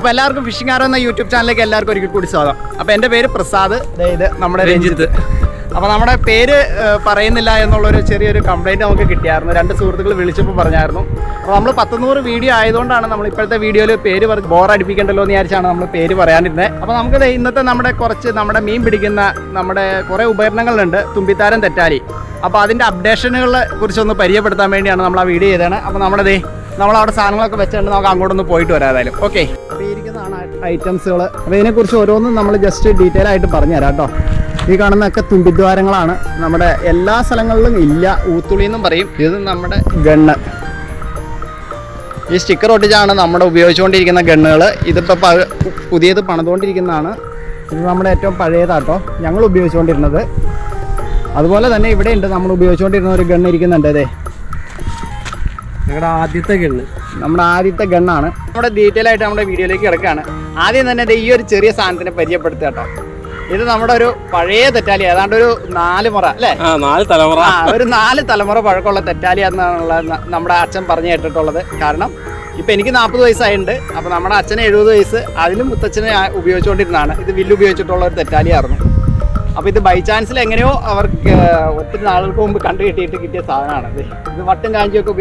അപ്പോൾ എല്ലാവർക്കും ഫിഷിംഗ് ആരോ എന്ന യൂട്യൂബ് ചാനലിലേക്ക് എല്ലാവർക്കും ഒരിക്കൽ കൂടി സ്വാഗതം. അപ്പോൾ എന്റെ പേര് പ്രസാദ്. ഇത് നമ്മുടെ രഞ്ജിത്ത്. അപ്പോൾ നമ്മുടെ പേര് പറയുന്നില്ല എന്നുള്ളൊരു ചെറിയൊരു കംപ്ലൈന്റ് നമുക്ക് കിട്ടിയായിരുന്നു. രണ്ട് സുഹൃത്തുക്കൾ വിളിച്ചപ്പോൾ പറഞ്ഞായിരുന്നു. അപ്പോൾ നമ്മൾ പത്തുനൂറ് വീഡിയോ ആയതുകൊണ്ടാണ് നമ്മൾ ഇപ്പോഴത്തെ വീഡിയോയിൽ പേര് ബോർ അടിപ്പിക്കണ്ടല്ലോ എന്ന് വിചാരിച്ചാണ് നമ്മൾ പേര് പറയാനിരുന്നത് അപ്പോൾ നമുക്ക് ഇന്നത്തെ നമ്മുടെ കുറച്ച് നമ്മുടെ മീൻ പിടിക്കുന്ന നമ്മുടെ കുറേ ഉപകരണങ്ങളുണ്ട്. തുമ്പിത്താരം തെറ്റാലി അപ്പോൾ അതിന്റെ അപ്ഡേഷനുകളെ കുറിച്ചൊന്ന് പരിചയപ്പെടുത്താൻ വേണ്ടിയാണ് നമ്മൾ ആ വീഡിയോ ചെയ്തതാണ് അപ്പോൾ നമ്മുടെ ദേ നമ്മൾ അവിടെ സാധനങ്ങളൊക്കെ വെച്ചിട്ടുണ്ട് നമുക്ക് അങ്ങോട്ടൊന്ന് പോയിട്ട് വരാം ഏതായാലും. ഓക്കെ ഐറ്റംസുകൾ അപ്പോൾ ഇതിനെക്കുറിച്ച് ഓരോന്നും നമ്മൾ ജസ്റ്റ് ഡീറ്റെയിൽ ആയിട്ട് പറഞ്ഞുതരാം കേട്ടോ. ഈ കാണുന്നൊക്കെ തുമ്പിദ്വാരങ്ങളാണ്. നമ്മുടെ എല്ലാ സ്ഥലങ്ങളിലും ഇല്ല. ഊത്തുളി എന്നും പറയും. ഇത് നമ്മുടെ ഗണ്ണ്. ഈ സ്റ്റിക്കർ ഒട്ടിച്ചാണ് നമ്മുടെ ഉപയോഗിച്ചുകൊണ്ടിരിക്കുന്ന ഗണ്ണുകൾ ഇതിപ്പോൾ പുതിയത് പണിതുകൊണ്ടിരിക്കുന്നതാണ്. ഇത് നമ്മുടെ ഏറ്റവും പഴയതാട്ടോ. ഞങ്ങൾ ഉപയോഗിച്ചുകൊണ്ടിരുന്നത്. അതുപോലെ തന്നെ ഇവിടെ ഉണ്ട് നമ്മൾ ഉപയോഗിച്ചുകൊണ്ടിരുന്ന ഒരു ഗണ്ണ് ഇരിക്കുന്നുണ്ട്. അതെ ഞങ്ങളുടെ ആദ്യത്തെ ഗണ്ണ്. നമ്മുടെ ആദ്യത്തെ ഗണ്ണാണ്. നമ്മുടെ ഡീറ്റെയിൽ ആയിട്ട് നമ്മുടെ വീഡിയോയിലേക്ക് കിടക്കുകയാണ് ആദ്യം തന്നെ ദേ ഈ ഒരു ചെറിയ സാധനത്തിനെ പരിചയപ്പെടുത്തുക കേട്ടോ. ഇത് നമ്മുടെ ഒരു പഴയ തെറ്റാലി ഏതാണ്ട് ഒരു നാല് മുറ അല്ലേ? ആ നാല് തലമുറ. ഒരു നാല് തലമുറ പഴക്കമുള്ള തെറ്റാലി എന്നാണുള്ള നമ്മുടെ അച്ഛൻ പറഞ്ഞു കേട്ടിട്ടുള്ളത്. കാരണം ഇപ്പൊ എനിക്ക് നാൽപ്പത് വയസ്സായിട്ടുണ്ട് അപ്പൊ നമ്മുടെ അച്ഛന് എഴുപത് വയസ്സ്. അതിലും മുത്തച്ഛനെ ഉപയോഗിച്ചുകൊണ്ടിരുന്നതാണ്. ഇത് വില്ല് ഉപയോഗിച്ചിട്ടുള്ള ഒരു തെറ്റാലിയായിരുന്നു. അപ്പൊ ഇത് ബൈ ചാൻസിൽ എങ്ങനെയോ അവർക്ക് ഒത്തിരി നാളുകൾക്ക് മുമ്പ് കണ്ടു കിട്ടിയിട്ട് കിട്ടിയ സാധനമാണ്. ഇത് വട്ടും കാഞ്ചിയൊക്കെ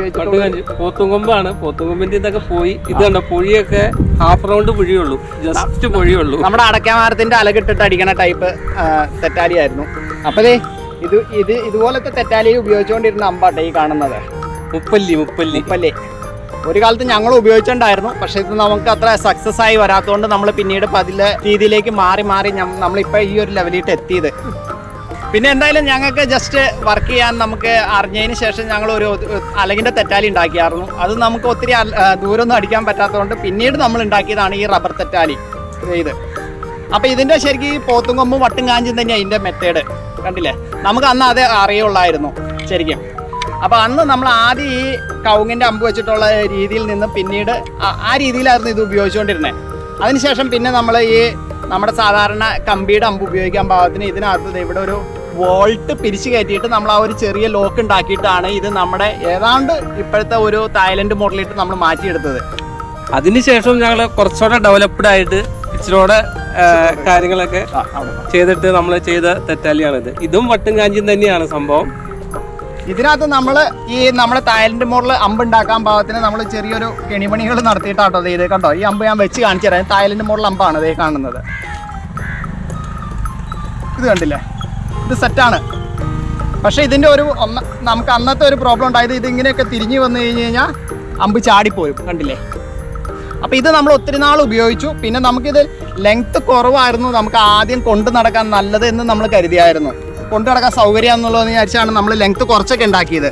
പോത്തും കൊമ്പാണ്. പോത്തും പോത്തുകൊമ്പിന്റെ ഇതൊക്കെ പോയി. ഇത് കണ്ടോ പുഴിയൊക്കെ ഹാഫ് റൗണ്ട് പുഴിയുള്ളൂ. ജസ്റ്റ് പുഴിയുള്ളൂ. നമ്മുടെ അടയ്ക്കാമരത്തിന്റെ അലകിട്ടിട്ട് അടിക്കണ ടൈപ്പ് തെറ്റാലിയായിരുന്നു അപ്പൊ ദേ ഇത് ഇത് ഇതുപോലത്തെ തെറ്റാലി ഉപയോഗിച്ചുകൊണ്ടിരുന്ന അമ്പാട്ടെ ഈ കാണുന്നത്? മുപ്പല്ലി മുപ്പല്ലി. ഉപ്പല്ലേ ഒരു കാലത്ത് ഞങ്ങൾ ഉപയോഗിച്ചിട്ടുണ്ടായിരുന്നു. പക്ഷേ ഇത് നമുക്ക് അത്ര സക്സസ് ആയി വരാത്തതുകൊണ്ട് നമ്മൾ പിന്നീട് പതിലെ രീതിയിലേക്ക് മാറി മാറി നമ്മളിപ്പോൾ നമ്മളിപ്പോ ഈ ഒരു ലെവലിട്ട് എത്തിയത്. പിന്നെ എന്തായാലും ഞങ്ങൾക്ക് ജസ്റ്റ് വർക്ക് ചെയ്യാൻ നമുക്ക് അറിഞ്ഞതിന് ശേഷം ഞങ്ങൾ ഒരു അലകിന്റെ തെറ്റാലി ഉണ്ടാക്കിയായിരുന്നു. അത് നമുക്ക് ഒത്തിരി ദൂരമൊന്നും അടിക്കാൻ പറ്റാത്തതുകൊണ്ട് പിന്നീട് നമ്മൾ ഉണ്ടാക്കിയതാണ് ഈ റബ്ബർ തെറ്റാലി ഇത്. അപ്പോൾ ഇതിന്റെ ശരിക്കും ഈ പോത്തും കൊമ്പും വട്ടും കാഞ്ചും തന്നെയാണ് ഇതിന്റെ മെത്തേഡ് കണ്ടില്ലേ? നമുക്ക് അന്ന് അത് അറിയുള്ളായിരുന്നു ശരിക്കും. അപ്പൊ അന്ന് നമ്മൾ ആദ്യം ഈ കൗങ്ങിന്റെ അമ്പ് വെച്ചിട്ടുള്ള രീതിയിൽ നിന്ന് പിന്നീട് ആ- രീതിയിലായിരുന്നു ഇത് ഉപയോഗിച്ചുകൊണ്ടിരുന്നത് അതിനുശേഷം പിന്നെ നമ്മൾ ഈ നമ്മുടെ സാധാരണ കമ്പിയുടെ അമ്പ് ഉപയോഗിക്കാൻ പാകത്തിന് ഇതിനകത്ത് ഇവിടെ ഒരു വോൾട്ട് പിരിച്ചു കയറ്റിയിട്ട് നമ്മൾ ആ ഒരു ചെറിയ ലോക്ക് ഉണ്ടാക്കിയിട്ടാണ് ഇത് നമ്മുടെ ഏതാണ്ട് ഇപ്പോഴത്തെ ഒരു തായ്ലൻഡ് മോഡലിട്ട് നമ്മൾ മാറ്റിയെടുത്തത്. അതിനുശേഷം ഞങ്ങൾ കുറച്ചുകൂടെ ഡെവലപ്ഡ് ആയിട്ട് ഇച്ചിരൂടെ ആ, കാര്യങ്ങളൊക്കെ ചെയ്തിട്ട് നമ്മൾ ചെയ്ത തെറ്റാലിയാണിത് ഇതും വട്ടും കാഞ്ചിയും തന്നെയാണ് സംഭവം. ഇതിനകത്ത് നമ്മൾ ഈ നമ്മുടെ തായലിന്റെ മുകളിൽ അമ്പ് ഉണ്ടാക്കാൻ പാകത്തിന് നമ്മൾ ചെറിയൊരു കെണിപണികൾ നടത്തിയിട്ടാട്ടോ ഇത് കണ്ടോ? ഈ അമ്പ് ഞാൻ വെച്ച് കാണിച്ചു തരാം തായലിന്റെ മുകളിൽ അമ്പാണ് ഇതേ കാണുന്നത്. ഇത് കണ്ടില്ലേ? ഇത് സെറ്റാണ്. പക്ഷേ ഇതിന്റെ ഒരു ഒന്ന നമുക്ക് അന്നത്തെ ഒരു പ്രോബ്ലം ഉണ്ടായത് ഇതിങ്ങനെയൊക്കെ തിരിഞ്ഞു വന്നു കഴിഞ്ഞ് കഴിഞ്ഞാൽ അമ്പ് ചാടിപ്പോരും. കണ്ടില്ലേ? അപ്പോൾ ഇത് നമ്മൾ ഒത്തിരി നാൾ ഉപയോഗിച്ചു. പിന്നെ നമുക്കിത് ലെങ്ത്ത് കുറവായിരുന്നു. നമുക്ക് ആദ്യം കൊണ്ടു നടക്കാൻ നല്ലത് എന്ന് നമ്മൾ കരുതിയായിരുന്നു. കൊണ്ടു നടക്കാൻ സൗകര്യം എന്നുള്ളതെന്ന് വിചാരിച്ചാണ് നമ്മൾ ലെങ്ത് കുറച്ചൊക്കെ ഉണ്ടാക്കിയത്.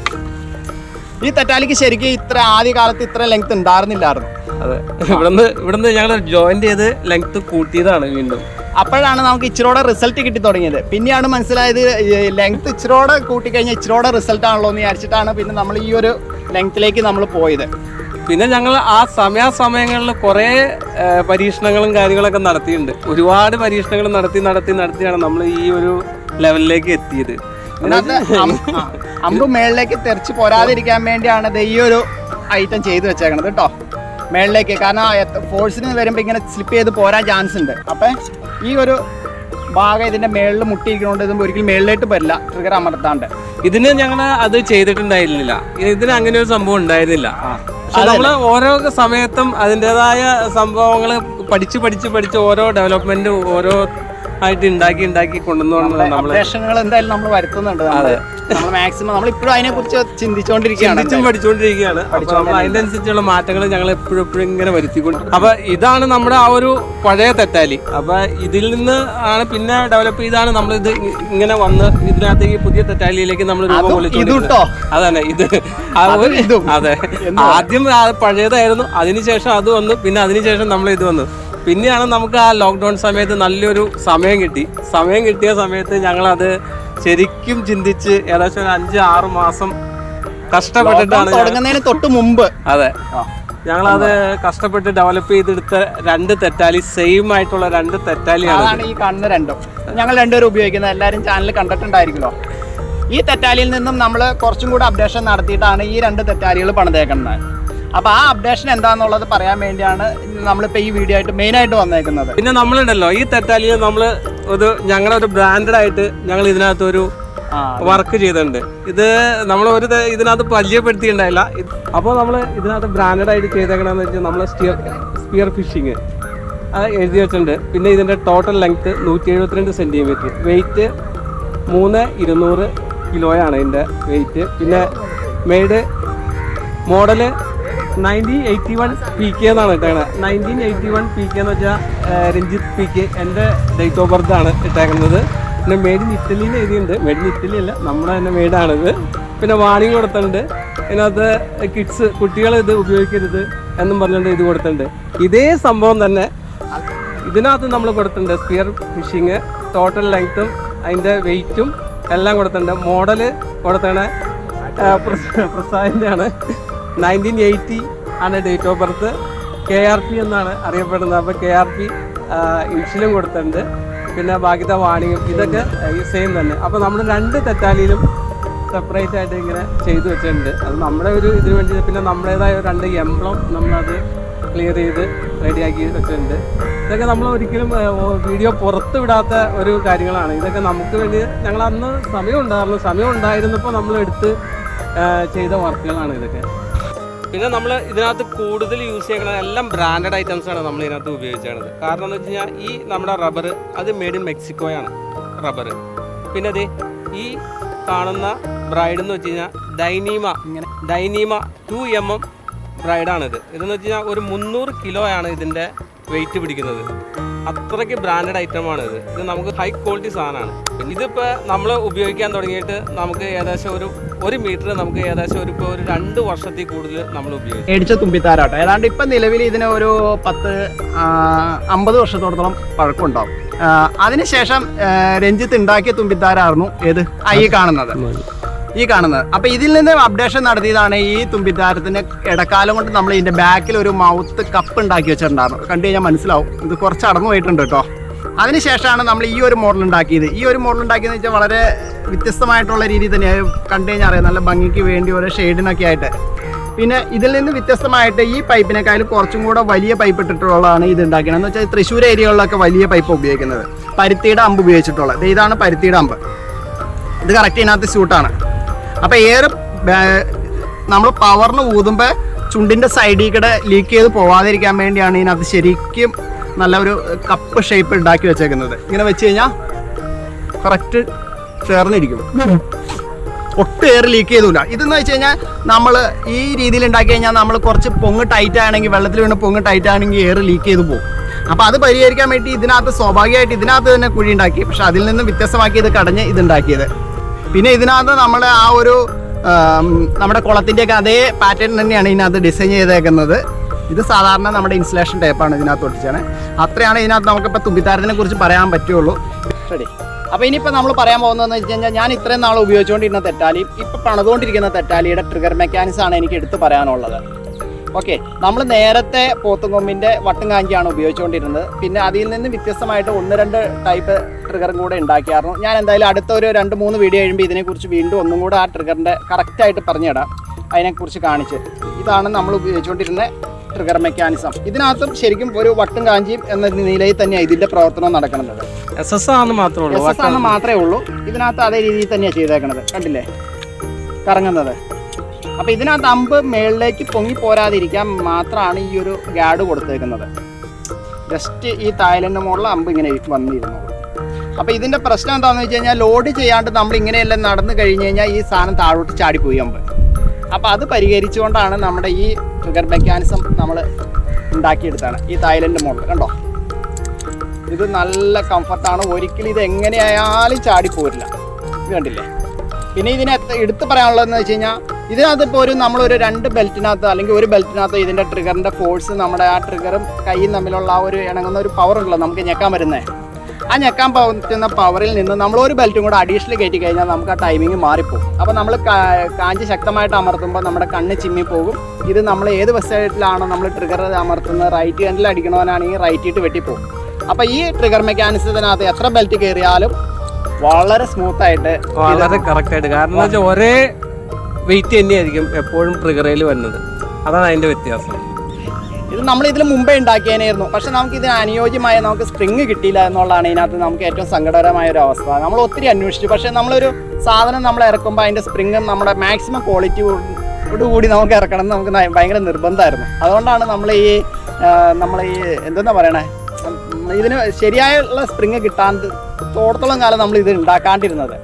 ഈ തെറ്റാലിക്ക് ശരിക്കും ഇത്ര ആദ്യ കാലത്ത് ഇത്ര ലെങ്ത് ഉണ്ടായിരുന്നില്ലായിരുന്നു. അതെ. ഇവിടുന്ന് ഇവിടുന്ന് ഞങ്ങൾ ജോയിന്റ് ചെയ്ത് ലെങ്ത് കൂട്ടിയതാണ് വീണ്ടും. അപ്പോഴാണ് നമുക്ക് ഇച്ചിരോടെ റിസൾട്ട് കിട്ടി തുടങ്ങിയത്. പിന്നെയാണ് മനസ്സിലായത് ലെങ്ത് ഇച്ചിരോടെ കൂട്ടിക്കഴിഞ്ഞാൽ ഇച്ചിരോടെ റിസൾട്ട് ആണല്ലോ എന്ന് വിചാരിച്ചിട്ടാണ് പിന്നെ നമ്മൾ ഈ ഒരു ലെങ്ത്തിലേക്ക് നമ്മൾ പോയത്. പിന്നെ ഞങ്ങൾ ആ സമയാസമയങ്ങളിൽ കുറേ പരീക്ഷണങ്ങളും കാര്യങ്ങളൊക്കെ നടത്തിയിട്ടുണ്ട്. ഒരുപാട് പരീക്ഷണങ്ങൾ നടത്തി നടത്തി നടത്തിയാണ് നമ്മൾ ഈ ഒരു ലെവലിലേക്ക് എത്തിയത്. അമ്പ് മേളിലേക്ക് തെറിച്ച് പോരാതിരിക്കാൻ വേണ്ടിയാണ് ഈ ഒരു ഐറ്റം ചെയ്തു വെച്ചേക്കണത് കേട്ടോ മേളിലേക്ക് കാരണം ഫോഴ്സിന് വരുമ്പോൾ ഇങ്ങനെ സ്ലിപ്പ് ചെയ്ത് പോരാൻ ചാൻസ് ഉണ്ട്. അപ്പം ഈ ഒരു ഭാഗം ഇതിന്റെ മേളിൽ മുട്ടിയിരിക്കുന്നതുകൊണ്ട് ഇതും ഒരിക്കലും മേളിലേക്ക് വരില്ല. ട്രിഗർ അമർത്താണ്ട്. ഇതിന് ഞങ്ങൾ അത് ചെയ്തിട്ടുണ്ടായിരുന്നില്ല. ഇതിന് അങ്ങനെ ഒരു സംഭവം ഉണ്ടായിരുന്നില്ല. നമ്മൾ ഓരോ സമയത്തും അതിന്റെതായ സംഭവങ്ങൾ പഠിച്ച് പഠിച്ച് പഠിച്ച് ഓരോ ഡെവലപ്മെന്റ് ഓരോ ആയിട്ട് ഉണ്ടാക്കി ഉണ്ടാക്കി നമ്മൾ അപ്ഡേഷനുകൾ എന്തായാലും നമ്മൾ വരുത്തുന്നുണ്ട്. നമ്മൾ മാക്സിമം നമ്മൾ ഇപ്പോഴും അതിനെ കുറിച്ച് ചിന്തിച്ചുകൊണ്ടിരിക്കുകയാണ് ചിന്തിച്ചും പഠിച്ചുകൊണ്ടിരിക്കുകയാണ് അതിന്റെ അനുസരിച്ചുള്ള മാറ്റങ്ങൾ ഞങ്ങൾ എപ്പോഴും എപ്പോഴും ഇങ്ങനെ വരുത്തിക്കൊണ്ട് അപ്പൊ ഇതാണ് നമ്മുടെ ആ ഒരു പഴയ തെറ്റാലി. അപ്പൊ ഇതിൽ നിന്ന് ആണ് പിന്നെ ഡെവലപ്പ് ചെയ്താണ് നമ്മൾ ഇത് ഇങ്ങനെ വന്ന് ഇതിനകത്തേക്ക് പുതിയ തെറ്റാലിയിലേക്ക് നമ്മൾ രൂപം കൊള്ളിച്ചു. അതന്നെ ഇത്. അതെ ആദ്യം പഴയതായിരുന്നു അതിനുശേഷം അത് വന്നു പിന്നെ അതിനുശേഷം നമ്മൾ ഇത് വന്നു. പിന്നെയാണ് നമുക്ക് ആ ലോക്ക്ഡൗൺ സമയത്ത് നല്ലൊരു സമയം കിട്ടി. സമയം കിട്ടിയ സമയത്ത് ഞങ്ങളത് ശരിക്കും ചിന്തിച്ച് ഏകദേശം ഒരു അഞ്ച് ആറ് മാസം കഷ്ടപ്പെട്ടിട്ടാണ് തുടങ്ങുന്നതിന് തൊട്ട് മുമ്പ്. അതെ. ഞങ്ങളത് കഷ്ടപ്പെട്ട് ഡെവലപ്പ് ചെയ്തെടുത്ത രണ്ട് തെറ്റാലി സെയിം ആയിട്ടുള്ള രണ്ട് തെറ്റാലിയാണ് ഈ കണ്ണ് രണ്ടും. ഞങ്ങൾ രണ്ടുപേരും ഉപയോഗിക്കുന്നത്. എല്ലാവരും ചാനൽ കണ്ടിട്ടുണ്ടായിരിക്കുമല്ലോ. ഈ തെറ്റാലിയിൽ നിന്നും നമ്മൾ കുറച്ചും കൂടെ അപ്ഡേഷൻ നടത്തിയിട്ടാണ് ഈ രണ്ട് തെറ്റാലികൾ പണിതേക്കുന്നത്. അപ്പോൾ ആ അപ്ഡേഷൻ എന്താണെന്നുള്ളത് പറയാൻ വേണ്ടിയാണ് നമ്മളിപ്പോൾ ഈ വീഡിയോ ആയിട്ട് മെയിനായിട്ട് വന്നേക്കുന്നത്. പിന്നെ നമ്മളുണ്ടല്ലോ ഈ തെറ്റാലിയിൽ നമ്മൾ ഒരു ഞങ്ങളുടെ ഒരു ബ്രാൻഡഡ് ആയിട്ട് ഞങ്ങൾ ഇതിനകത്തൊരു വർക്ക് ചെയ്തിട്ടുണ്ട്. ഇത് നമ്മൾ ഒരു ഇതിനകത്ത് പരിചയപ്പെടുത്തിയിട്ടുണ്ടായില്ല. അപ്പോൾ നമ്മൾ ഇതിനകത്ത് ബ്രാൻഡഡ് ആയിട്ട് ചെയ്തേക്കണമെന്ന് വെച്ചാൽ നമ്മൾ സ്റ്റിയർ സ്പിയർ ഫിഷിങ് അത് എഴുതി വെച്ചിട്ടുണ്ട്. പിന്നെ ഇതിന്റെ ടോട്ടൽ ലെങ്ത്ത് നൂറ്റി എഴുപത്തിരണ്ട് സെന്റിമീറ്റർ വെയിറ്റ് മൂന്ന് ഇരുന്നൂറ് കിലോയാണ് ഇതിന്റെ വെയിറ്റ് പിന്നെ made model nineteen eighty one P K എന്നാണ് ഇട്ടേക്കുന്നത് nineteen eighty one P K എന്ന് വെച്ചാൽ രഞ്ജിത്ത് പി കെ എന്റെ ഡേറ്റ് ഓഫ് ബർത്ത് ആണ് ഇട്ടേക്കുന്നത്. പിന്നെ മെയ്ഡ് ഇൻ ഇറ്റലിയിൽ എഴുതിയിട്ടുണ്ട്. മെയ്ഡ് ഇൻ ഇറ്റലി അല്ല നമ്മുടെ തന്നെ മെയ്ഡാണിത് പിന്നെ വാണിംഗ് കൊടുത്തിട്ടുണ്ട്. ഇതിനകത്ത് കിഡ്സ് കുട്ടികൾ ഇത് ഉപയോഗിക്കരുത് എന്നും പറഞ്ഞുകൊണ്ട് ഇത് കൊടുത്തിട്ടുണ്ട്. ഇതേ സംഭവം തന്നെ ഇതിനകത്ത് നമ്മൾ കൊടുത്തിട്ടുണ്ട് സ്പിയർ ഫിഷിങ് ടോട്ടൽ ലെങ്ത്തും അതിന്റെ വെയിറ്റും എല്ലാം കൊടുത്തിട്ടുണ്ട്. മോഡൽ കൊടുത്താണ് പ്രസാദിന്റെ ആണ് നയന്റീൻ എയ്റ്റി ആണ് date of birth K R P എന്നാണ് അറിയപ്പെടുന്നത്. അപ്പോൾ കെ ആർ പി ഇൻഷിലും കൊടുത്തിട്ടുണ്ട്. പിന്നെ ബാക്കിത്തെ വാണിങ്ങും ഇതൊക്കെ സെയിം തന്നെ. അപ്പോൾ നമ്മൾ രണ്ട് തെറ്റാലിയിലും സെപ്പറേറ്റ് ആയിട്ട് ഇങ്ങനെ ചെയ്തു വെച്ചിട്ടുണ്ട്. അത് നമ്മുടെ ഒരു ഇതിന് വേണ്ടി പിന്നെ നമ്മുടേതായ രണ്ട് എംബ്ലം നമ്മളത് ക്ലിയർ ചെയ്ത് റെഡിയാക്കി വെച്ചിട്ടുണ്ട്. ഇതൊക്കെ നമ്മൾ ഒരിക്കലും വീഡിയോ പുറത്ത് വിടാത്ത ഒരു കാര്യങ്ങളാണ്. ഇതൊക്കെ നമുക്ക് വേണ്ടി ഞങ്ങൾ അന്ന് സമയം ഉണ്ടായിരുന്നു സമയം ഉണ്ടായിരുന്നപ്പോൾ നമ്മൾ എടുത്ത് ചെയ്ത വർക്കുകളാണ് ഇതൊക്കെ. പിന്നെ നമ്മൾ ഇതിനകത്ത് കൂടുതൽ യൂസ് ചെയ്യുന്ന എല്ലാം ബ്രാൻഡഡ് ഐറ്റംസ് ആണ് നമ്മൾ ഇതിനകത്ത് ഉപയോഗിച്ചത് കാരണം എന്ന് വെച്ച് കഴിഞ്ഞാൽ ഈ നമ്മുടെ റബ്ബർ അത് മെയ്ഡ് ഇൻ മെക്സിക്കോയാണ് റബ്ബർ പിന്നെ അതെ ഈ കാണുന്ന ബ്രൈഡ് എന്ന് വെച്ച് കഴിഞ്ഞാൽ ഡൈനീമ ഇങ്ങനെ ഡൈനീമ ടു എം എം ബ്രൈഡാണിത് ഇതെന്ന് വെച്ച് കഴിഞ്ഞാൽ ഒരു മുന്നൂറ് ആണ് ഇതിന്റെ വെയിറ്റ് പിടിക്കുന്നത്. അത്രയ്ക്ക് ബ്രാൻഡഡ് ഐറ്റമാണ് ഇത് ഇത് നമുക്ക് ഹൈ ക്വാളിറ്റി സാധനമാണ്. ഇതിപ്പോൾ നമ്മൾ ഉപയോഗിക്കാൻ തുടങ്ങിയിട്ട് നമുക്ക് ഏകദേശം ഒരു ഒരു മീറ്റർ നമുക്ക് ഏകദേശം ഒരു ഇപ്പോൾ ഒരു രണ്ട് വർഷത്തിൽ കൂടുതൽ നമ്മൾ ഉപയോഗിക്കും. മേടിച്ച തുമ്പിത്താരാട്ടോ. ഏതാണ്ട് ഇപ്പം നിലവിൽ ഇതിന് ഒരു പത്ത് അമ്പത് വർഷത്തോടത്തോളം പഴക്കമുണ്ടാവും. അതിനുശേഷം രഞ്ജിത്ത് ഉണ്ടാക്കിയ തുമ്പിത്താരായിരുന്നു ഏത്? ഈ കാണുന്നത്. ഈ കാണുന്നത്. അപ്പൊ ഇതിൽ നിന്ന് അപ്ഡേഷൻ നടത്തിയതാണ് ഈ തുമ്പിത്താരത്തിന് ഇടക്കാലം കൊണ്ട് നമ്മൾ ഇതിന്റെ ബാക്കിൽ ഒരു മൗത്ത് കപ്പ് ഉണ്ടാക്കി വെച്ചിട്ടുണ്ടായിരുന്നു. കണ്ടു കഴിഞ്ഞാൽ മനസ്സിലാവും. ഇത് കുറച്ച് അടന്നു പോയിട്ടുണ്ട് കേട്ടോ. അതിനുശേഷമാണ് നമ്മൾ ഈ ഒരു മോഡൽ ഉണ്ടാക്കിയത്. ഈ ഒരു മോഡൽ ഉണ്ടാക്കിയെന്ന് വെച്ചാൽ വളരെ വ്യത്യസ്തമായിട്ടുള്ള രീതി തന്നെയാണ് കണ്ടു കഴിഞ്ഞാൽ അറിയാം. നല്ല ഭംഗിക്ക് വേണ്ടി ഓരോ ഷെയ്ഡിനൊക്കെ ആയിട്ട്. പിന്നെ ഇതിൽ നിന്ന് വ്യത്യസ്തമായിട്ട് ഈ പൈപ്പിനേക്കാളും കുറച്ചും കൂടെ വലിയ പൈപ്പ് ഇട്ടിട്ടുള്ളതാണ് ഇത് ഉണ്ടാക്കുന്നത് എന്ന് വെച്ചാൽ തൃശ്ശൂർ ഏരിയകളിലൊക്കെ വലിയ പൈപ്പ് ഉപയോഗിക്കുന്നത്. പരുത്തിയുടെ അമ്പ് ഉപയോഗിച്ചിട്ടുള്ളത്. ഇതാണ് പരുത്തിയുടെ അമ്പ്. ഇത് കറക്റ്റ് ഇതിനകത്ത് സ്യൂട്ടാണ് അപ്പോൾ ഏറെ നമ്മൾ പവറിന് ഊതുമ്പോൾ ചുണ്ടിന്റെ സൈഡിൽ കൂടെ ലീക്ക് ചെയ്ത് പോവാതിരിക്കാൻ വേണ്ടിയാണ് ഇതിനകത്ത് ശരിക്കും നല്ല ഒരു കപ്പ് ഷേപ്പ് ഉണ്ടാക്കി വെച്ചേക്കുന്നത്. ഇങ്ങനെ വെച്ച് കഴിഞ്ഞാൽ കറക്റ്റ് ചേർന്നിരിക്കും. ഒട്ടേറെ ലീക്ക് ചെയ്തില്ല ഇതെന്ന് വെച്ച് കഴിഞ്ഞാൽ നമ്മൾ ഈ രീതിയിൽ ഉണ്ടാക്കി കഴിഞ്ഞാൽ നമ്മൾ കുറച്ച് പൊങ്ങ് ടൈറ്റ് ആണെങ്കിൽ വെള്ളത്തിൽ വീണ് പൊങ്ങ് ടൈറ്റ് ആണെങ്കിൽ എയർ ലീക്ക് ചെയ്ത് പോകും. അപ്പോൾ അത് പരിഹരിക്കാൻ വേണ്ടി ഇതിനകത്ത് സ്വാഭാവികമായിട്ട് ഇതിനകത്ത് തന്നെ കുഴി ഉണ്ടാക്കി പക്ഷെ അതിൽ നിന്ന് വ്യത്യസ്തമാക്കി ഇത് കടഞ്ഞ് ഇതുണ്ടാക്കിയത് പിന്നെ ഇതിനകത്ത് നമ്മൾ ആ ഒരു നമ്മുടെ കുളത്തിന്റെയൊക്കെ അതേ പാറ്റേൺ തന്നെയാണ് ഇതിനകത്ത് ഡിസൈൻ ചെയ്തേക്കുന്നത്. ഇത് സാധാരണ നമ്മുടെ ഇൻസുലേഷൻ ടേപ്പാണ് ഇതിനകത്ത് ഒട്ടിച്ചാണ് അത്രയാണ് ഇതിനകത്ത് നമുക്കിപ്പോൾ തുമ്പിത്താരത്തിനെ കുറിച്ച് പറയാൻ പറ്റുള്ളൂ. ശരി അപ്പോൾ ഇനിയിപ്പോൾ നമ്മൾ പറയാൻ പോകുന്നതെന്ന് വെച്ച് കഴിഞ്ഞാൽ ഞാൻ ഇത്രയും നാൾ ഉപയോഗിച്ചുകൊണ്ടിരുന്ന തെറ്റാലി ഇപ്പോൾ പണിതുകൊണ്ടിരിക്കുന്ന തെറ്റാലിയുടെ ട്രിഗർ മെക്കാനിക്സ് ആണ് എനിക്ക് എടുത്തു പറയാനുള്ളത്. ഓക്കെ നമ്മൾ നേരത്തെ പോത്തുകൊമ്പിന്റെ വട്ടും കാഞ്ചിയാണ് ഉപയോഗിച്ചുകൊണ്ടിരുന്നത് പിന്നെ അതിൽ നിന്ന് വ്യത്യസ്തമായിട്ട് ഒന്ന് രണ്ട് ടൈപ്പ് ട്രിഗറും കൂടെ ഉണ്ടാക്കിയായിരുന്നു. ഞാൻ എന്തായാലും അടുത്ത ഒരു രണ്ട് മൂന്ന് വീഡിയോ കഴിയുമ്പോൾ ഇതിനെക്കുറിച്ച് വീണ്ടും ഒന്നും കൂടെ ആ ട്രിഗറിന്റെ കറക്റ്റായിട്ട് പറഞ്ഞുതരാം. അതിനെക്കുറിച്ച് കാണിച്ച്. ഇതാണ് നമ്മൾ ഉപയോഗിച്ചുകൊണ്ടിരുന്ന ട്രിഗർ മെക്കാനിസം. ഇതിനകത്തും ശരിക്കും ഒരു വട്ടും കാഞ്ചിയും എന്ന നിലയിൽ തന്നെയാണ് ഇതിന്റെ പ്രവർത്തനം നടക്കുന്നത്. എസ് എസ് ആണെന്ന് മാത്രമേ എസ് എസ് മാത്രമേ ഉള്ളൂ. ഇതിനകത്ത് അതേ രീതിയിൽ തന്നെയാണ് ചെയ്തേക്കണത്. കണ്ടില്ലേ? കറങ്ങുന്നത്. അപ്പോൾ ഇതിനകത്ത് അമ്പ് മേളിലേക്ക് പൊങ്ങി പോരാതിരിക്കാൻ മാത്രമാണ് ഈ ഒരു ഗാഡ് കൊടുത്തേക്കുന്നത്. ജസ്റ്റ് ഈ തായ്ലൻഡ് മുകളിൽ അമ്പ് ഇങ്ങനെ വന്നിരുന്നു. അപ്പോൾ ഇതിന്റെ പ്രശ്നം എന്താണെന്ന് വെച്ച് കഴിഞ്ഞാൽ ലോഡ് ചെയ്യാണ്ട് നമ്മൾ ഇങ്ങനെയെല്ലാം നടന്നു കഴിഞ്ഞു കഴിഞ്ഞാൽ ഈ സാധനം താഴോട്ട് ചാടിപ്പോയി അമ്പ്. അപ്പോൾ അത് പരിഹരിച്ചുകൊണ്ടാണ് നമ്മുടെ ഈ ട്രിഗർ മെക്കാനിസം നമ്മൾ ഉണ്ടാക്കിയെടുത്താണ് ഈ തായ്ലൻഡ് മോഡൽ കണ്ടോ? ഇത് നല്ല കംഫർട്ടാണ് ഒരിക്കലും ഇത് എങ്ങനെയായാലും ചാടി പോരില്ല. ഇത് കണ്ടില്ലേ? പിന്നെ ഇതിനെ എടുത്ത് പറയാനുള്ളതെന്ന് വെച്ച് കഴിഞ്ഞാൽ ഇതിനകത്ത് ഇപ്പോൾ ഒരു നമ്മളൊരു രണ്ട് ബെൽറ്റിനകത്ത് അല്ലെങ്കിൽ ഒരു ബെൽറ്റിനകത്ത് ഇതിന്റെ ട്രിഗറിന്റെ ഫോഴ്സ് നമ്മുടെ ആ ട്രിഗറും കൈയും തമ്മിലുള്ള ആ ഒരു ഇണങ്ങുന്ന ഒരു പവർ ഉണ്ടല്ലോ നമുക്ക് ഞെക്കാൻ വരുന്നത് ആ ഞെക്കാൻ പറ്റുന്ന പവറിൽ നിന്ന് നമ്മൾ ഒരു ബെൽറ്റും കൂടെ അഡീഷണൽ കയറ്റി കഴിഞ്ഞാൽ നമുക്ക് ആ ടൈമിങ് മാറിപ്പോകും. അപ്പോൾ നമ്മൾ കാഞ്ചി ശക്തമായിട്ട് അമർത്തുമ്പോൾ നമ്മുടെ കണ്ണ് ചിമ്മി പോകും. ഇത് നമ്മൾ ഏത് വെബ്സൈറ്റിലാണോ നമ്മൾ ട്രിഗർ അമർത്തുന്നത് റൈറ്റ് ഹാൻഡിൽ അടിക്കണവനാണെങ്കിൽ റൈറ്റ് ഇട്ട് വെട്ടിപ്പോകും. അപ്പോൾ ഈ ട്രിഗർ മെക്കാനിസത്തിനകത്ത് എത്ര ബെൽറ്റ് കയറിയാലും വളരെ സ്മൂത്ത് ആയിട്ട് വളരെ കറക്റ്റ് ആയിട്ട്. കാരണം ഒരേ വെയിറ്റ് തന്നെയായിരിക്കും എപ്പോഴും ട്രിഗറയിൽ വരുന്നത്. അതാണ് അതിന്റെ വ്യത്യാസം. ഇത് നമ്മൾ ഇതിന് മുമ്പേ ഉണ്ടാക്കിയതിനായിരുന്നു പക്ഷെ നമുക്ക് ഇതിന് അനുയോജ്യമായ നമുക്ക് സ്പ്രിങ് കിട്ടിയില്ല എന്നുള്ളതാണ് ഇതിനകത്ത് നമുക്ക് ഏറ്റവും സങ്കടകരമായ ഒരു അവസ്ഥ. നമ്മൾ ഒത്തിരി അന്വേഷിച്ചു. പക്ഷെ നമ്മളൊരു സാധനം നമ്മൾ ഇറക്കുമ്പോൾ അതിന്റെ സ്പ്രിങ്ങും നമ്മുടെ മാക്സിമം ക്വാളിറ്റി കൂടി നമുക്ക് ഇറക്കണം എന്ന് നമുക്ക് ഭയങ്കര നിർബന്ധമായിരുന്നു. അതുകൊണ്ടാണ് നമ്മൾ ഈ നമ്മൾ ഈ എന്തെന്നാ പറയണേ? ഇതിന് ശരിയായുള്ള സ്പ്രിങ് കിട്ടാൻ തോടത്തോളം കാലം നമ്മൾ ഇത് ഉണ്ടാക്കാണ്ടിരുന്നത്.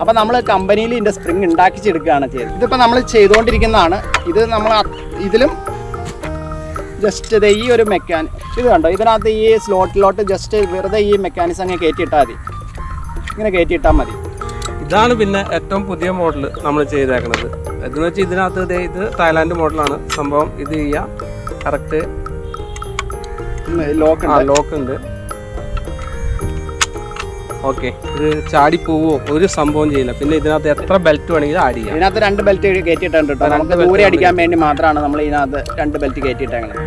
അപ്പം നമ്മൾ കമ്പനിയിൽ ഇതിന്റെ സ്പ്രിങ് ഉണ്ടാക്കിച്ചെടുക്കുകയാണ് ചെയ്തത്. ഇതിപ്പോൾ നമ്മൾ ചെയ്തുകൊണ്ടിരിക്കുന്നതാണ്. ഇത് നമ്മൾ ഇതിലും ജസ്റ്റ് ഇത് ഈ ഒരു മെക്കാനി ഇത് കണ്ടോ? ഇതിനകത്ത് ഈ സ്ലോട്ടിലോട്ട് ജസ്റ്റ് വെറുതെ ഈ മെക്കാനിസം അങ്ങ് കയറ്റിയിട്ടാൽ മതി. ഇങ്ങനെ കയറ്റിയിട്ടാൽ മതി. ഇതാണ് പിന്നെ ഏറ്റവും പുതിയ മോഡൽ നമ്മൾ ചെയ്തേക്കുന്നത് എന്ന് വെച്ചാൽ ഇതിനകത്ത് ഇതേ ഇത് തായ്ലാൻഡ് മോഡലാണ് സംഭവം ഇത് ചെയ്യാം. കറക്റ്റ് ലോക്ക് ആ ലോക്ക് ഉണ്ട്. ഓക്കെ ഇത് ചാടി പോവോ ഒരു സംഭവം ചെയ്യില്ല. പിന്നെ ഇതിനകത്ത് എത്ര ബെൽറ്റ് വേണമെങ്കിലും ആഡ് ചെയ്യാം. ഇതിനകത്ത് രണ്ട് ബെൽറ്റ് കയറ്റിയിട്ടുണ്ട് കേട്ടോ. നമുക്ക് ദൂരെ അടിക്കാൻ വേണ്ടി മാത്രമാണ് നമ്മൾ ഇതിനകത്ത് രണ്ട് ബെൽറ്റ് കയറ്റിയിട്ടേക്കുന്നത്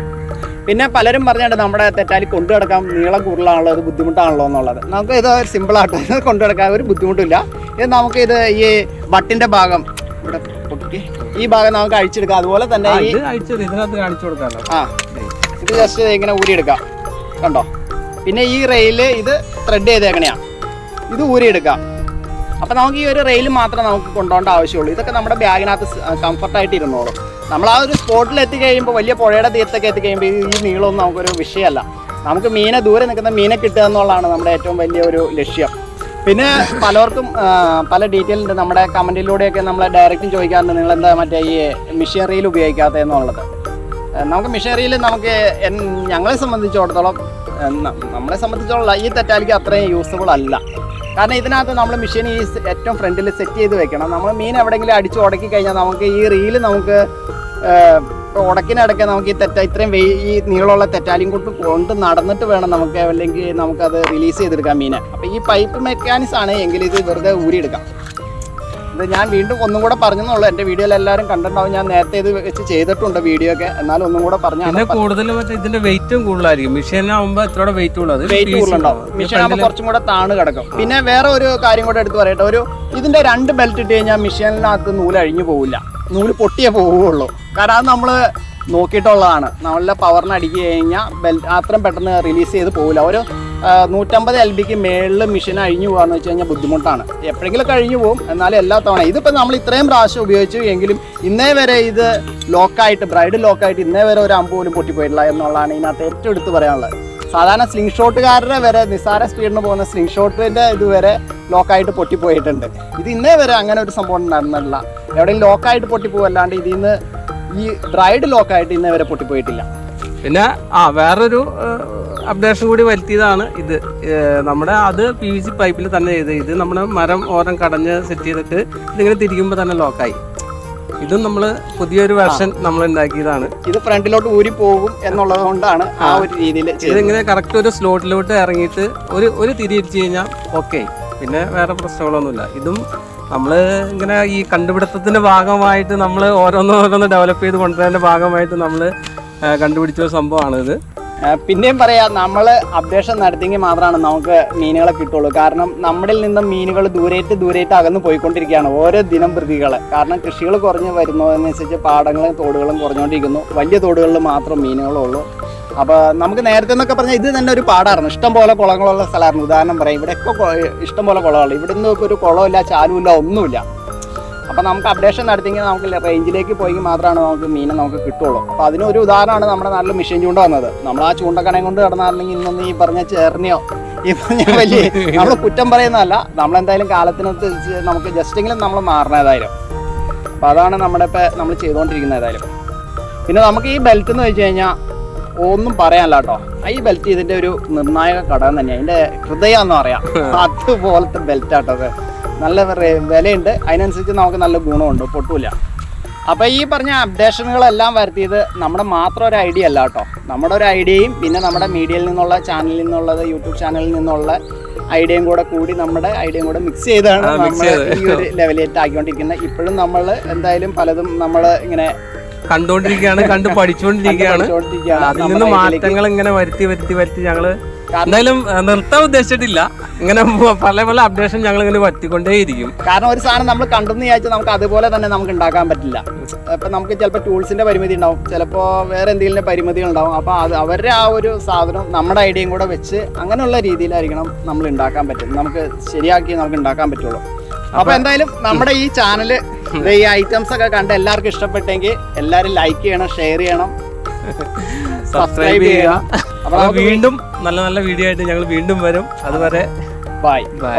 പിന്നെ പലരും പറഞ്ഞിട്ട് നമ്മുടെ തെറ്റാലി കൊണ്ടു കിടക്കാൻ നീളം കൂടുതലാണല്ലോ അത് ബുദ്ധിമുട്ടാണല്ലോ എന്നുള്ളത്. നമുക്ക് ഇത് സിമ്പിൾ ആയിട്ട് ഇത് കൊണ്ടു കിടക്കാൻ ഒരു ബുദ്ധിമുട്ടില്ല. ഇത് നമുക്ക് ഇത് ഈ ബട്ടിന്റെ ഭാഗം ഇവിടെ പൊട്ടി ഈ ഭാഗം നമുക്ക് അഴിച്ചെടുക്കാം. അതുപോലെ തന്നെ ആ, ഇത് ജസ്റ്റ് ഇങ്ങനെ ഊരിയെടുക്കാം. കണ്ടോ? പിന്നെ ഈ റെയിൽ ഇത് ത്രെഡ് ചെയ്തേക്കണെയാ. ഇത് ഊരിയെടുക്കാം. അപ്പം നമുക്ക് ഈ ഒരു റെയിൽ മാത്രമേ നമുക്ക് കൊണ്ടുപോകേണ്ട ആവശ്യമുള്ളൂ. ഇതൊക്കെ നമ്മുടെ ബാഗിനകത്ത് കംഫർട്ടായിട്ട് ഇരുന്നോളും. നമ്മൾ ആ ഒരു സ്പോട്ടിൽ എത്തിക്കഴിയുമ്പോൾ വലിയ പുഴയുടെ തീരത്തൊക്കെ എത്തിക്കഴിയുമ്പോൾ ഈ നീളമൊന്നും നമുക്കൊരു വിഷയമല്ല. നമുക്ക് മീനെ ദൂരെ നിൽക്കുന്ന മീനെ കിട്ടുക എന്നുള്ളതാണ് നമ്മുടെ ഏറ്റവും വലിയ ഒരു ലക്ഷ്യം. പിന്നെ പലർക്കും പല ഡീറ്റെയിൽ ഉണ്ട്. നമ്മുടെ കമന്റിലൂടെയൊക്കെ നമ്മളെ ഡയറക്റ്റ് ചോദിക്കാറുണ്ട്. നിങ്ങൾ എന്താ മറ്റേ ഈ മിഷീനറിയിൽ ഉപയോഗിക്കാത്തത് എന്നുള്ളത് നമുക്ക് മിഷീനറിയിൽ നമുക്ക് ഞങ്ങളെ സംബന്ധിച്ചിടത്തോളം നമ്മളെ സംബന്ധിച്ചോളം ഈ തെറ്റാലിക്ക് അത്രയും യൂസ്ഫുൾ അല്ല. കാരണം ഇതിനകത്ത് നമ്മൾ മെഷീൻ ഈ ഏറ്റവും ഫ്രണ്ടിൽ സെറ്റ് ചെയ്ത് വെക്കണം. നമ്മൾ മീൻ എവിടെയെങ്കിലും അടിച്ച് ഉടക്കി കഴിഞ്ഞാൽ നമുക്ക് ഈ റീൽ നമുക്ക് ഉടക്കിനടക്കെ നമുക്ക് ഈ തെറ്റ ഇത്രയും ഈ നീളമുള്ള തെറ്റാലിയും കൊണ്ട് കൊണ്ട് നടന്നിട്ട് വേണം നമുക്ക് അല്ലെങ്കിൽ നമുക്കത് റിലീസ് ചെയ്തെടുക്കാം മീനെ. അപ്പോൾ ഈ പൈപ്പ് മെക്കാനിക്സ് ആണ് എങ്കിൽ ഇത് വെറുതെ ഊരിയെടുക്കാം. ഇത് ഞാൻ വീണ്ടും ഒന്നും കൂടെ പറഞ്ഞെന്നുള്ളൂ. എന്റെ വീഡിയോയിൽ എല്ലാവരും കണ്ടിട്ടുണ്ടാവും. ഞാൻ നേരത്തെ ഇത് വെച്ച് ചെയ്തിട്ടുണ്ട് വീഡിയോ ഒക്കെ എന്നാലും ഒന്നും കൂടെ പറഞ്ഞു പിന്നെ കൂടുതലും മറ്റേ ഇതിന്റെ വെയിറ്റും കൂടുതലായിരിക്കും. മെഷീനാകുമ്പോൾ ഇത്രയുടെ വെയിറ്റ് ഉള്ളത് വെയിറ്റ് കൂടുതലുണ്ടാവും. മെഷീൻ ആകുമ്പോൾ കുറച്ചും കൂടെ താണ് കിടക്കും. പിന്നെ വേറെ ഒരു കാര്യം കൂടെ എടുത്ത് പറയട്ടെ. ഒരു ഇതിന്റെ രണ്ട് ബെൽറ്റ് ഇട്ട് കഴിഞ്ഞാൽ മെഷീനിനകത്ത് നൂൽ അഴിഞ്ഞു പോവില്ല. നൂൽ പൊട്ടിയേ പോവുള്ളൂ കാരണം അത് നമ്മൾ നോക്കിയിട്ടുള്ളതാണ്. നമ്മളുടെ പവറിന് അടിക്കുക കഴിഞ്ഞാൽ ബെൽറ്റ് അത്രയും പെട്ടെന്ന് റിലീസ് ചെയ്ത് പോവില്ല. ഒരു നൂറ്റമ്പത് എൽ ബിക്ക് മേളിൽ മെഷീൻ അഴിഞ്ഞു പോകാന്ന് വെച്ച് കഴിഞ്ഞാൽ ബുദ്ധിമുട്ടാണ്. എപ്പോഴെങ്കിലും കഴിഞ്ഞു പോകും എന്നാലും എല്ലാ തവണ ഇതിപ്പോൾ നമ്മൾ ഇത്രയും പ്രാവശ്യം ഉപയോഗിച്ചു എങ്കിലും ഇന്നേ വരെ ഇത് ലോക്കായിട്ട് ബ്രൈഡ് ലോക്കായിട്ട് ഇന്നേ വരെ ഒരു അമ്പ് പോലും പൊട്ടിപ്പോയിട്ടില്ല എന്നുള്ളതാണ് ഇതിനകത്ത് ഏറ്റവും എടുത്ത് പറയാനുള്ളത്. സാധാരണ സ്ലിംഗ് ഷോട്ടുകാരുടെ വരെ നിസ്സാര സ്പീഡിന് പോകുന്ന സ്ലിംഗ് ഷോട്ടിന്റെ ഇതുവരെ ലോക്കായിട്ട് പൊട്ടിപ്പോയിട്ടുണ്ട്. ഇത് ഇന്നേ വരെ അങ്ങനെ ഒരു സംഭവം നടന്നിട്ടില്ല. എവിടെയും ലോക്കായിട്ട് പൊട്ടിപ്പോവല്ലാണ്ട് ഇതിൽ നിന്ന് ഈ ബ്രൈഡ് ലോക്കായിട്ട് ഇന്നേ വരെ പൊട്ടിപ്പോയിട്ടില്ല. പിന്നെ ആ വേറൊരു അപ്ഡേഷൻ കൂടി വരുത്തിയതാണ് ഇത്. നമ്മുടെ അത് പി വി സി പൈപ്പിൽ തന്നെ ചെയ്ത് ഇത് നമ്മുടെ മരം ഓരം കടഞ്ഞ് സെറ്റ് ചെയ്തിട്ട് ഇതിങ്ങനെ തിരിക്കുമ്പോൾ തന്നെ ലോക്കായി ഇതും നമ്മൾ പുതിയൊരു വെർഷൻ നമ്മൾ ഉണ്ടാക്കിയതാണ് ഇത് ഫ്രണ്ടിലോട്ട് ഊരി പോകും എന്നുള്ളത് കൊണ്ടാണ് ആ ഒരു രീതിയിൽ ഇതിങ്ങനെ കറക്റ്റ് ഒരു സ്ലോട്ടിലോട്ട് ഇറങ്ങിയിട്ട് ഒരു ഒരു തിരി ഇടിച്ചു കഴിഞ്ഞാൽ ഓക്കെ പിന്നെ വേറെ പ്രശ്നങ്ങളൊന്നുമില്ല. ഇതും നമ്മൾ ഇങ്ങനെ ഈ കണ്ടുപിടുത്തത്തിന്റെ ഭാഗമായിട്ട് നമ്മൾ ഓരോന്ന് ഓരോന്ന് ഡെവലപ്പ് ചെയ്ത് കൊണ്ടുവരേണ്ട ഭാഗമായിട്ട് നമ്മൾ കണ്ടുപിടിച്ച ഒരു സംഭവമാണ് ഇത് പിന്നെയും പറയാം നമ്മൾ അപ്ഡേഷൻ നടത്തിയെങ്കിൽ മാത്രമാണ് നമുക്ക് മീനുകളെ കിട്ടുള്ളൂ. കാരണം നമ്മളിൽ നിന്നും മീനുകൾ ദൂരേറ്റ് ദൂരേറ്റ് അകന്ന് പോയിക്കൊണ്ടിരിക്കുകയാണ് ഓരോ ദിനം പ്രതികൾ കാരണം കൃഷികൾ കുറഞ്ഞ് വരുന്നതനുസരിച്ച് പാടങ്ങളും തോടുകളും കുറഞ്ഞുകൊണ്ടിരിക്കുന്നു. വലിയ തോടുകളിൽ മാത്രം മീനുകളുള്ളൂ അപ്പോൾ നമുക്ക് നേരത്തെ എന്നൊക്കെ പറഞ്ഞാൽ ഇത് തന്നെ ഒരു പാടായിരുന്നു. ഇഷ്ടം പോലെ കുളങ്ങളുള്ള സ്ഥലമായിരുന്നു. ഉദാഹരണം പറയാം ഇവിടെയൊക്കെ ഇഷ്ടം പോലെ കുളമുള്ളൂ ഇവിടെ നിന്ന് ഒരു കുളമില്ല ചാലുമില്ല ഒന്നുമില്ല. അപ്പോൾ നമുക്ക് അപ്ഡേഷൻ നടത്തിയെങ്കിൽ നമുക്ക് റേഞ്ചിലേക്ക് പോയെങ്കിൽ മാത്രമാണ് നമുക്ക് മീനെ നമുക്ക് കിട്ടുള്ളൂ. അപ്പോൾ അതിനൊരു ഉദാഹരണമാണ് നമ്മുടെ നാട്ടിൽ മിഷൻ ചൂണ്ട വന്നത്. നമ്മൾ ആ ചൂണ്ടക്കണയും കൊണ്ട് നടന്നാലെങ്കിൽ ഇന്നൊന്ന് ഈ പറഞ്ഞ ചേർണിയോ ഈ പറഞ്ഞ വലിയ നമ്മൾ കുറ്റം പറയുന്നതല്ല. നമ്മളെന്തായാലും കാലത്തിനകത്ത് ചെ- നമുക്ക് ജസ്റ്റെങ്കിലും നമ്മൾ മാറണം ഏതായാലും. അപ്പോൾ അതാണ് നമ്മുടെ ഇപ്പോൾ നമ്മൾ ചെയ്തുകൊണ്ടിരിക്കുന്നത് ഏതായാലും. പിന്നെ നമുക്ക് ഈ ബെൽറ്റ് എന്ന് വെച്ച് കഴിഞ്ഞാൽ ഒന്നും പറയാനല്ല കേട്ടോ. ഈ ബെൽറ്റ് ഇതിന്റെ ഒരു നിർണായക ഘടകം തന്നെയാണ് അതിന്റെ ഹൃദയം എന്ന് പറയാം. അതുപോലത്തെ ബെൽറ്റ് ആട്ടോ നല്ല വിലയുണ്ട്. അതിനനുസരിച്ച് നമുക്ക് നല്ല ഗുണമുണ്ട്. പൊട്ടൂല. അപ്പോൾ ഈ പറഞ്ഞ അപ്ഡേഷനുകളെല്ലാം വരുത്തിയത് നമ്മുടെ മാത്രം ഒരു ഐഡിയ അല്ല കേട്ടോ. നമ്മുടെ ഒരു ഐഡിയയും പിന്നെ നമ്മുടെ മീഡിയയിൽ നിന്നുള്ള ചാനലിൽ നിന്നുള്ളത് യൂട്യൂബ് ചാനലിൽ നിന്നുള്ള ഐഡിയയും കൂടെ കൂടി നമ്മുടെ ഐഡിയയും കൂടെ മിക്സ് ചെയ്താണ് നമ്മൾ. ഈ ഒരു ലെവലിലേക്ക് ആക്കിക്കൊണ്ടിരിക്കുന്നത് ഇപ്പോഴും നമ്മൾ എന്തായാലും പലതും നമ്മൾ ഇങ്ങനെ കണ്ടുകൊണ്ടിരിക്കുകയാണ് കണ്ട് പഠിച്ചുകൊണ്ടിരിക്കുകയാണ്. അതിൽ നിന്ന് മാറ്റങ്ങൾ ഇങ്ങനെ വരുത്തി വരുത്തി വരുത്തി ഞങ്ങൾ എന്തായാലും നിർത്താൻ ഉദ്ദേശിച്ചിട്ടില്ല. ഇങ്ങനെ പല പല അപ്ഡേഷൻ ഞങ്ങൾ ഇങ്ങനെ പറ്റിക്കൊണ്ടേയിരിക്കും. കാരണം ഒരു സാധനം നമ്മൾ കണ്ടെന്ന് വിചാരിച്ചാൽ നമുക്ക് അതുപോലെ തന്നെ നമുക്ക് ഉണ്ടാക്കാൻ പറ്റില്ല. ഇപ്പം നമുക്ക് ചിലപ്പോൾ ടൂൾസിന്റെ പരിമിതി ഉണ്ടാവും. ചിലപ്പോൾ വേറെ എന്തെങ്കിലും പരിമിതികൾ ഉണ്ടാവും. അപ്പോൾ അത് അവരുടെ ആ ഒരു സാധനം നമ്മുടെ ഐഡിയയും കൂടെ വെച്ച് അങ്ങനെയുള്ള രീതിയിലായിരിക്കണം നമ്മൾ ഉണ്ടാക്കാൻ പറ്റും. നമുക്ക് ശരിയാക്കി നമുക്ക് ഉണ്ടാക്കാൻ പറ്റുള്ളൂ. അപ്പൊ എന്തായാലും നമ്മുടെ ഈ ചാനൽ ഈ ഐറ്റംസ് ഒക്കെ കണ്ട് എല്ലാവർക്കും ഇഷ്ടപ്പെട്ടെങ്കിൽ എല്ലാരും ലൈക്ക് ചെയ്യണം ഷെയർ ചെയ്യണം. സബ്സ്ക്രൈബ് ചെയ്യുക. അപ്പൊ വീണ്ടും നല്ല നല്ല വീഡിയോ ആയിട്ട് ഞങ്ങൾ വീണ്ടും വരും. അതുവരെ ബൈ ബൈ